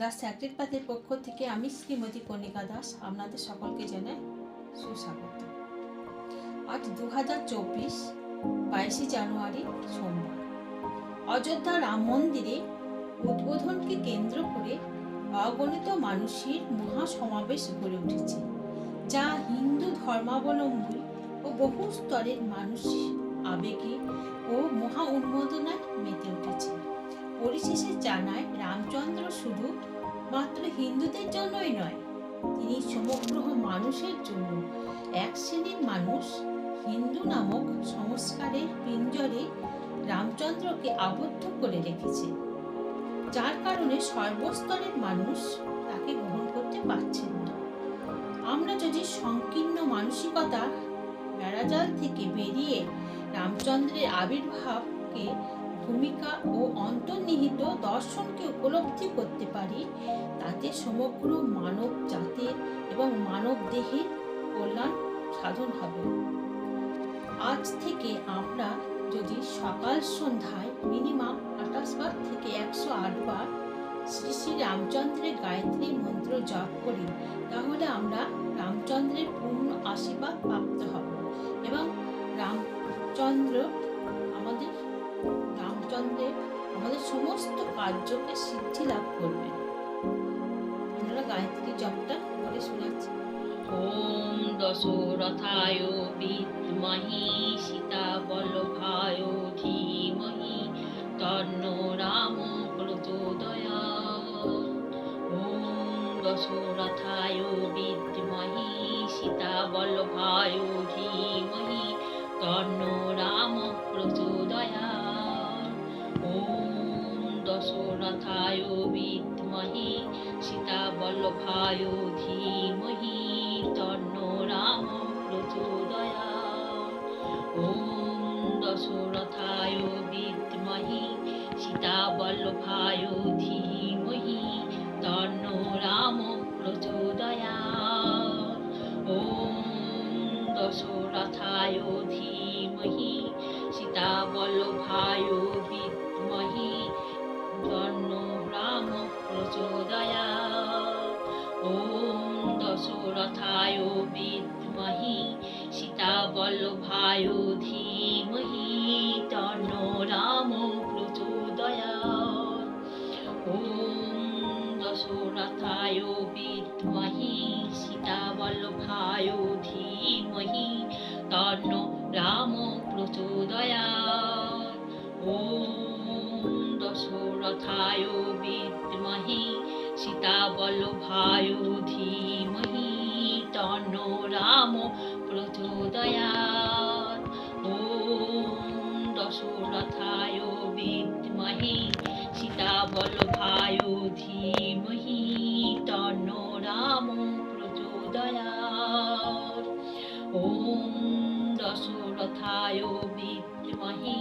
Das sacred পাথের পক্ষ থেকে আমি শ্রীমতী কণিকা দাস, আপনাদের সকলকে জানাই সুস্বাগত। আজ দু হাজার চব্বিশ বাইশে জানুয়ারি সোমবার। অযোধ্যা রাম মন্দিরে উদ্বোধনকে কেন্দ্র করে অগণিত মানুষের মহাসমাবেশ গড়ে উঠেছে, যা হিন্দু ধর্মাবলম্বী ও বহু স্তরের মানুষ আবেগে ও মহা উন্মোদনায় মেতে উঠেছে। পরিশেষে জানায় শুধু মাত্র হিন্দুদের জন্যই নয়, তিনি সমগ্র মানুষের জন্য এক শ্রেণির মানুষ হিন্দু নামক সংস্কারের পিঞ্জরে রামচন্দ্রকে আবদ্ধ করে রেখেছে, যার কারণে সর্বস্তরের মানুষ তাকে গ্রহণ করতে পারছেন না। আমরা যদি সংকীর্ণ মানসিকতা বেড়াজাল থেকে বেরিয়ে রামচন্দ্রের আবির্ভাবকে ভূমিকা ও অন্তর্নিহিত দর্শনকে উপলব্ধি করতে পারি, তাতে সমগ্র মানব জাতির এবং মানব দেহের কল্যাণ সাধন হবে। আজ থেকে আমরা যদি সকাল সন্ধ্যায় মিনিমাম আঠাশ বার থেকে একশো আট বার শ্রী শ্রী রামচন্দ্রের গায়ত্রী মন্ত্র জপ করি, তাহলে আমরা রামচন্দ্রের পূর্ণ আশীর্বাদ প্রাপ্ত হব এবং রামচন্দ্র আমাদের রামচন্দ্রের আমাদের সমস্ত কার্যকে সিদ্ধি লাভ করবে। আপনারা গায়ত্রী জপটা পরে শোনাচ্ছি। ওম দশরথায় বিদ্মহি সীতা বলভায় ধীমহি তন্ন রাম প্রচোদয়া। ওম দশরথায় বিদ্মহি সীতা বলভায় ধীমহি তন্ন রাম প্রচোদয়া। ওম দশরথায় বিদ্মহে সীতাবল্লভায় ধীমহি তন্ন রাম প্রচোদয়া ওম দশরথায় বিদ্মহে সীতাবল্লভায় ধীমহি তন্ন রাম প্রচোদয়া ওম দশরথায় শিবায় ধীমহি তন্ন রাম প্রচোদয়াৎ ওম দশরথায় বিদ্মহি সীতাবল্লভায় ধীমহি তন্ন রাম প্রচোদয়াৎ ওম দশরথায় বিদ্মহি সীতাবল্লভায় ধীমহি তন্ন রাম প্রচোদয়াৎ ॐ दशरथाय विद्महे सीतावल्लभाय धीमहि तन्नो राम प्रचोदयात् ॐ दशरथाय विद्महे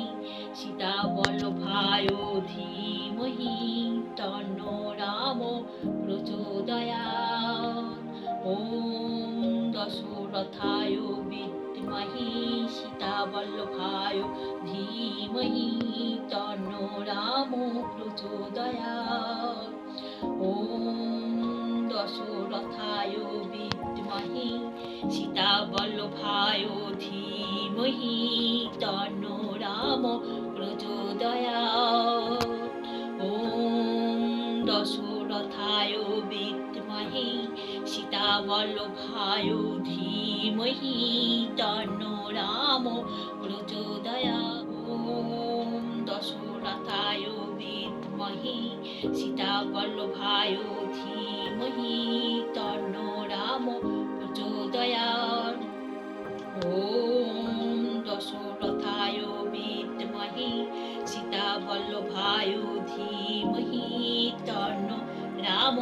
सीतावल्लभाय धीमहि तन्नो राम प्रचोदयात् ॐ दशरथाय মহি সীতাবল্লভায় ধীমহি তন্ন রাম প্রচোদয়া ওম দশরথায় বিদ্মহি সীতাবল্লভায় ধীমহি তন্ন রাম প্রচোদয়া ওম দশরথায় বিদ্মহি সীতাবল্লভায় মহি তন্ন রাম প্রচোদয়া। ওম দশরথায় বিদ্মহি সীতাবল্লভায় ধীমহি তন্ন রাম প্রচোদয়া। ওম দশরথায় বিদ্মহি সীতাবল্লভায় ধীমহি তন্ন রাম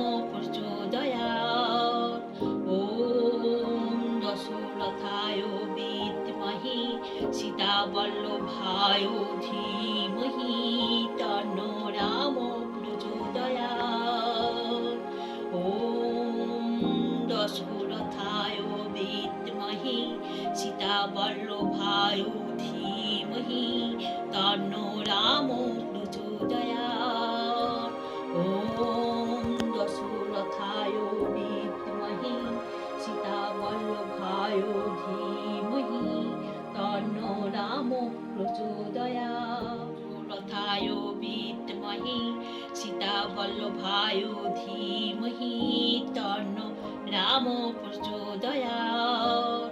বল্লভায় ধীমহি তন্ন রাম প্রচোদয়াৎ ওম দশরথায় বিদ্মহি সীতা বল্লভায় ধীমহি তন্ন রাম প্রচোদয়াৎ রথায় বিদ্মহি সীতা বল্লভায় ধীমহি তন্ন রাম প্রচোদয়াৎ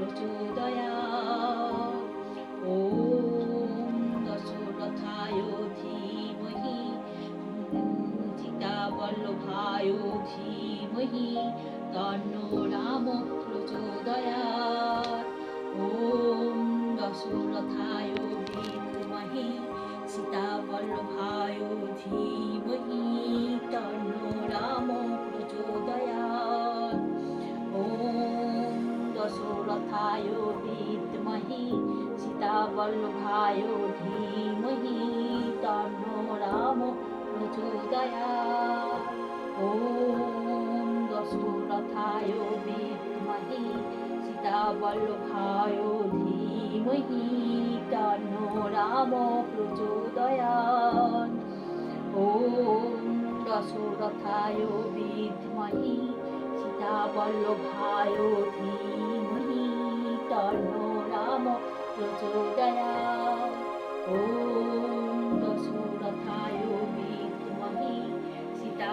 রাম ॐ দশরথায় ধীমহি সীতা বল্লভায় ধীমহি তন্ন রাম প্রচোদয়াৎ ওম দশরথায় সীতা বল্লভায় ধীমহি, তন্ন রাম প্রচোদয়াৎ ওম দশরথায় বিদ্মহি সীতা বল্লভায় ধীমহি, তন্ন রাম প্রচোদয়াৎ ওম দশরথায় বিদ্মহি সীতা বল্লভায় ধীমহি। প্রচোদয়াৎ ওম দশরথায় বিদ্মহি সীতা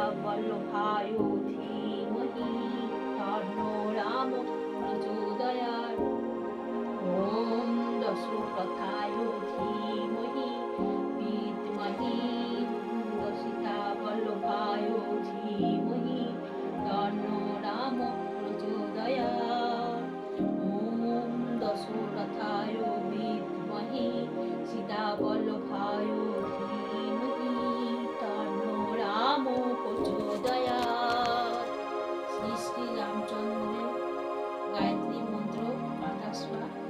as well.